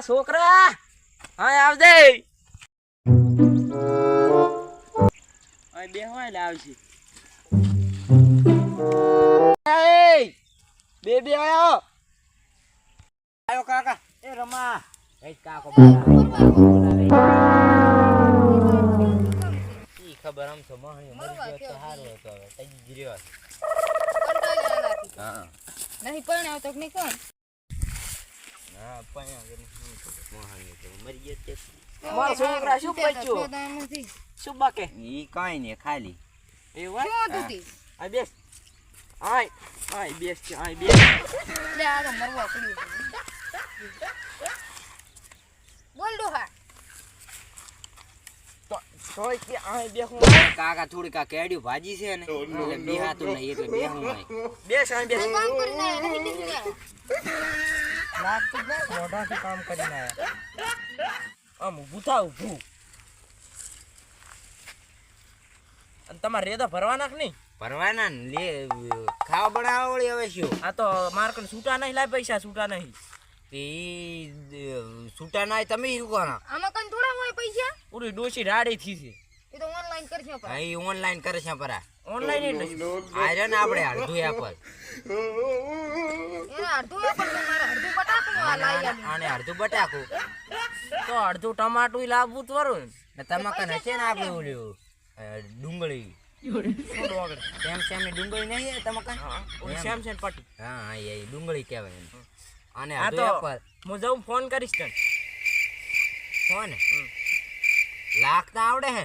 અલા છોકરા. હા આવજે. અહીં બેહવા એટલે આવશે એય, બે બે આયો. આયો કાકા. એ રમા. એ કાકો ખબર આમ તો મહાણી મરી ગયો તો સારું હતો હવે. તઈ જ હા. નહીં પરણાવ તો નહીં કોણ હા પૈયા ગયો મરી ગયો તે મારો છોકરા શું બચ્યું શું બાકે? ઈ કાઈ ને ખાલી. એવું શું હતું આ બેસ. આય આય બેસ છે આય બેસ. લે આ તો મરવા પડ્યું બોલ ડોહા. તોય કે આય બેહું કાકા થોડીક આ કેડ્યું ભાજી છે ને એટલે બેહાતું નહીં એટલે બેહું બેસ આય બેસ. કામ કરીને લાગતું જ નહીં, મોઢાથી કામ કરીને આમ ઊભું થા ઊભું. અને તમારે રેદા ભરવાના કે નહીં? ભરવાના ને લે ખાવા બનાવવા વળી હવે શું? આ તો માર છૂટા નહીં લાય પૈસા છૂટા નહીં. તે છૂટા ના તમે રૂકાના આમાં કઈ થોડા હોય પૈસા? પૂરી ડોશી રાડી થી છે. એ તો ઓનલાઈન કરશે હા ઓનલાઈન કરે છે પરા. ઓનલાઈન એટલે આયરે ને આપણે અડધું એપલ અડધું એપલ મારે અડધું બટાકું આ લાઈ આલી. અને અડધું બટાકું. તો અડધું ટમાટું લાવવું તો ને તમે કને છે ને આપણે ઓલ્યું ડુંગળી. સેમ સેમની ડુંગળી નહીં તમે કાંઈ? હા ઓલી એમ. સેમ સેમ પટ્ટી હા હા એ ડુંગળી કહેવાય અને આ તો હું જઉં ફોન કરીશ તને. કોને લાખતા આવડે હે?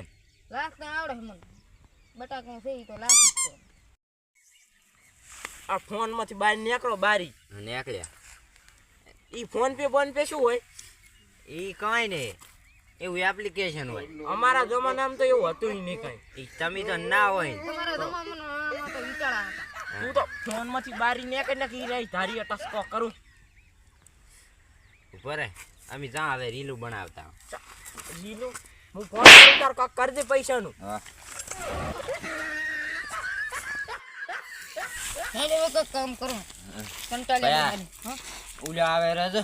લાખતા આવડે મને. બટાકું છે તો લાખી આ ફોનમાંથી બહાર નીકળો બારી. નીકળ્યા. ઈ ફોન પે ફોન પે શું હોય? એ કાંઈ નહીં. એવું એપ્લિકેશન હોય. અમારા જમાનામાં તો એવું હતું નહીં કઈ. તમે તો ના હોય. તો તું તો ફોનમાંથી બારી નીકળી નાખી રહી ધારી ટસકો કરું. ઉપર અમે જા હવે રીલું બનાવતા. રીલું? હું ફોન કરું તાર કાક કરી દે પૈસાનું. હા. હેડે કામ કરું. કંટાળી ઉલ્યો આવે રજો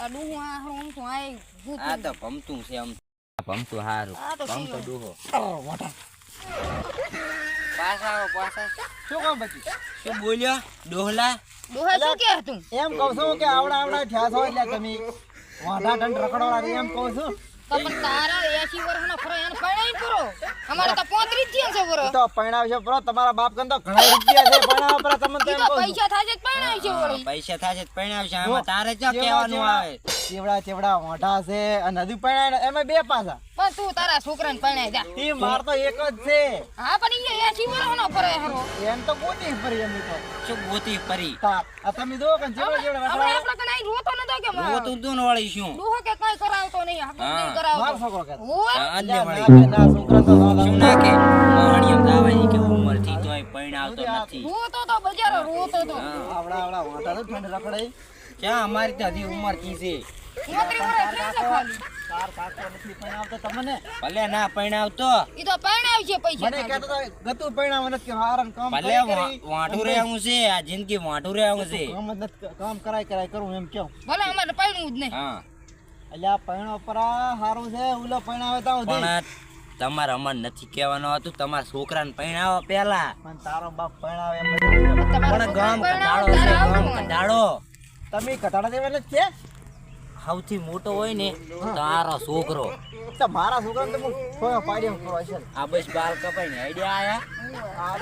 આ આ હારું ઊંધું આ આ તો ભમતું છે આમ. ભમતું હારું. તો ભમતો? ડૂહો. કામ શું બોલ્યો? ડોહલા? ડોહા શું કે હતું? એમ કહું છું કે આવડા આવડા થયા છો એટલે તમે રખડવાળા એમ કહું છું. તો પણ તારા એસી વર્ષનો ફરો એને અમારે તો પોત્રીસ થયા છે ફરો તો પરણાવશે બરો તમારા બાપ કન તો ઘણા રૂપિયા છે પરણાવવા પર તમને તો એમ તો પૈસા છે પરણાઈ છે વળી. પૈસા થશે પરણાવશે. આમાં તારે ચો કહેવાનું આવે? ચેવડા ચેવડા વાંઢા છે અને હજુ પરણાય એમાં બે પાછા. પણ તું તારા છોકરાને પરણાઈ જા. ઈ માર તો એક જ છે. હા પણ ઈ એસી વર્ષનો ફરે હરો? એમ તો ગોતી ફરી એમ તો. શું ગોતી ફરી? આ તમે જો કે ચેવડા ચેવડા આપણે આપણે કઈ રોતો નતો કે ડોહો તું તું શું? ડોહો કે કઈ કરાવતો નહીં હકું નહીં હા. માર છોકરો કે. હોય અલ્લે વળી. ના છોકરા તો ના શું લાવે. ના કે ઉંમરથી તોય આવતો નથી. રોતો તો બજારો રોતો તો. આવડા આવડા વાટા તો ઠંડ રખડાઈ ક્યાં અમારી તો હજી ઉંમરથી છે? ભલે ના ઈ તો પૈસા મને કહેતો તો ગતું નથી કામ ભલે રહેવું આ જિંદગી વાંઢું રહેવું છે. કામ નથી કામ કરાય કરાય કરું એમ કેવું ભલે અમારે પૈણું જ નહીં. હા. આ પૈણો પર હારું છે ઉલો પૈણાવે તો પણ તમારે અમાર નથી કહેવાનું હતું. તમારા છોકરાને પરણાવો પેલા પણ તારો બાપ બધું પણ ગામ છે ગામ તમે કટાડા દેવા છે સૌથી મોટો હોય ને તારો છોકરો. તો છોકરાને તો થોડો પાડ્યો કરો છે. આ બસ બાલ કપાઈ ને આઈડિયા આયા. આ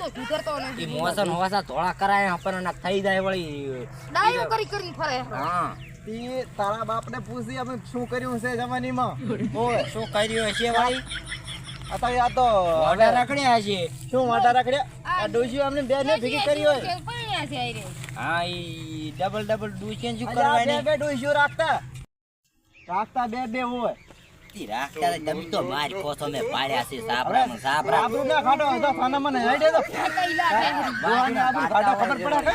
તો સુધરતો નથી. મોસન હોસા ધોળા કરાય આપણને થઈ જાય વળી. ડાયો કરી કરીને ફરે. હા. તી તારા બાપને પૂછી અમે શું કર્યું છે જમાનીમાં ઓય શું કર્યું હશે ભાઈ? અત્યારે આ તો વાડા રખડ્યા છે. શું વાટા રાખડ્યા? આ ડોજી અમને બે ને ભેગી કરી હોય. છે. હા ઈ ડબલ ડબલ ડુચેન શું કરવાની? બે ડોશીઓ રાખતા. રાખતા બે બે હોય. ઈ રાખતા તમે તો માર કોથો મે પાડ્યા છે સાબરા સાપરા આબરૂ ના ખાટો તો થાના મને હેડે તો આબરૂ ખાટો ખબર પડે.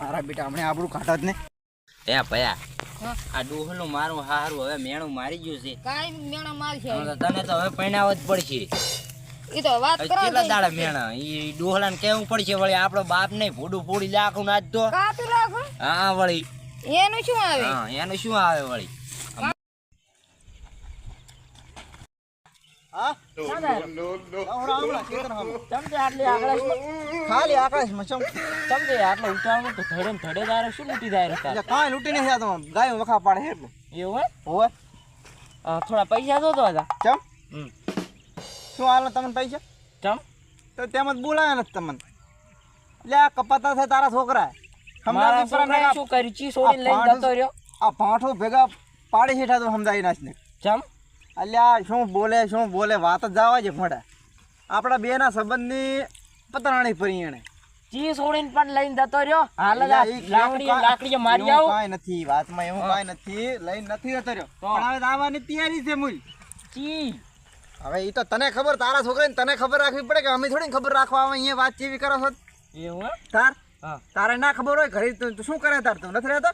મારા બેટા હમણે આબરૂ ખાટા જ ને એ ભયા આ ડોહલું મારું હારું હવે મેણું મારી ગયું છે. કાંઈ મેણા મારશે તને તો હવે પૈણાવ જ પડશે. તો વાત કરો કેટલા દાડા મેણા? ઈ ડોહલાને કેવું પડશે વળી? આપણો બાપ નહીં ભૂડું ફોડી લાખું નાચ કાપી લાગો હા વળી. એનું શું આવે? હા એનું શું આવે વળી હા ચાલે. હમણાં હમણાં ખેતર હમ. ચમચે આટલી આકળાશમાં ખાલી આકાશમાં ચમ ચમચે આટલો ઉતાવળ તો ધડે ધડે દારે શું લૂંટી જાય કાંઈ લૂંટી નહીં જતો ગાયો વખા પાડે છે એવું હે હોવે થોડા પૈસા દો તો હતા ચમ? શું હાલો તમને પૈસા? ચમ? તો તેમ જ બોલાયા નથી તમને. એટલે આ કપાતા છે તારા છોકરા હમણાં શું કર્યું? ચી છોડીને લઈને જતો રહ્યો. આ પાઠો ભેગા પાડી હેઠા તો સમજાવી નાખને ચમ? આ શું બોલે શું બોલે? વાત જ જવા છે ફોડા આપણા બેના સંબંધની પતરાણી પરી એને ચી છોડીને પણ લઈને જતો રહ્યો. હાલ લાકડી લાકડીએ મારી આવું. કાંઈ નથી વાતમાં એવું હા. નથી લઈને નથી જતો રહ્યો. પણ હવે આવવાની તૈયારી છે મુલ. ચી. હવે એ તો તને ખબર તારા છોકરાને તને ખબર રાખવી પડે કે અમે થોડી ખબર રાખવા આવે અહીંયા વાત ચીવી કરો છો? એવું તાર? હા. તારે ના ખબર હોય ઘરે તું શું કરે તાર? તું નથી રહેતો?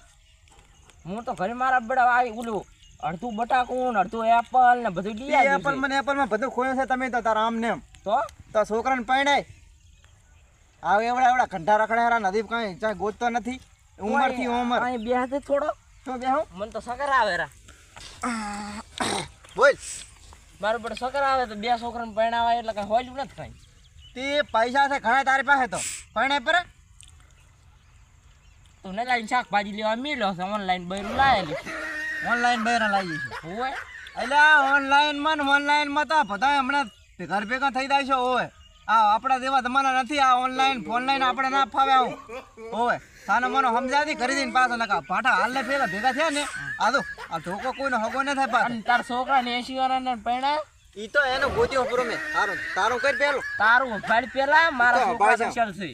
હું તો ઘરે મારા બડા આવી ઓલું અડધું બટાકું અડધું એપલ ને બધું લઈ આવ્યું એપલ મને મને એપલમાં બધું ખોયું છે તમે તો તારા આમ ને એમ. તો? તો છોકરાને પરણાય. આવે એવડા એવડા ઘંટા રખડેરા નદીપ કાંઈ ચાય ગોતતો નથી. ઉંમરથી ઉંમર. અહીં બે હાથે થોડો. તો બે હું મને તો સકર આવે રા. બોલ. મારો બડ સકર આવે તો બે છોકરાને પરણાવાય એટલે કાઈ હોલ્યું નથી કઈ. તે પૈસા છે ઘણા તારી પાસે તો. પરણાય પર. તું ને લાઈન શાકભાજી લેવા મેલ્યો છે ઓનલાઈન બૈરું લાયેલી ઓનલાઈન બહેરા લાવીએ છીએ હોય એટલે ઓનલાઈનમાં ને ઓનલાઈનમાં તો બધા હમણાં ઘર ભેગા થઈ જાય છે ઓવે આ આપણા જેવા તમારા નથી આ ઓનલાઈન ફોનલાઈન આપણે ના ફાવે આવું. ઓવે તાનો મનો સમજાતી કરી દઈને પાછો નકા પાઠા હાલને પેલા ભેગા થયા ને આ તો આ ધોકો કોઈનો હગો ન થાય પાછો. તાર તાર છોકરાને એસી વાળાને પરણાય ઈ તો એનો ગોત્યો પૂરો મેં. તારું તારું કઈ પેલું. તારું ભાઈ પેલા મારા છોકરા છે.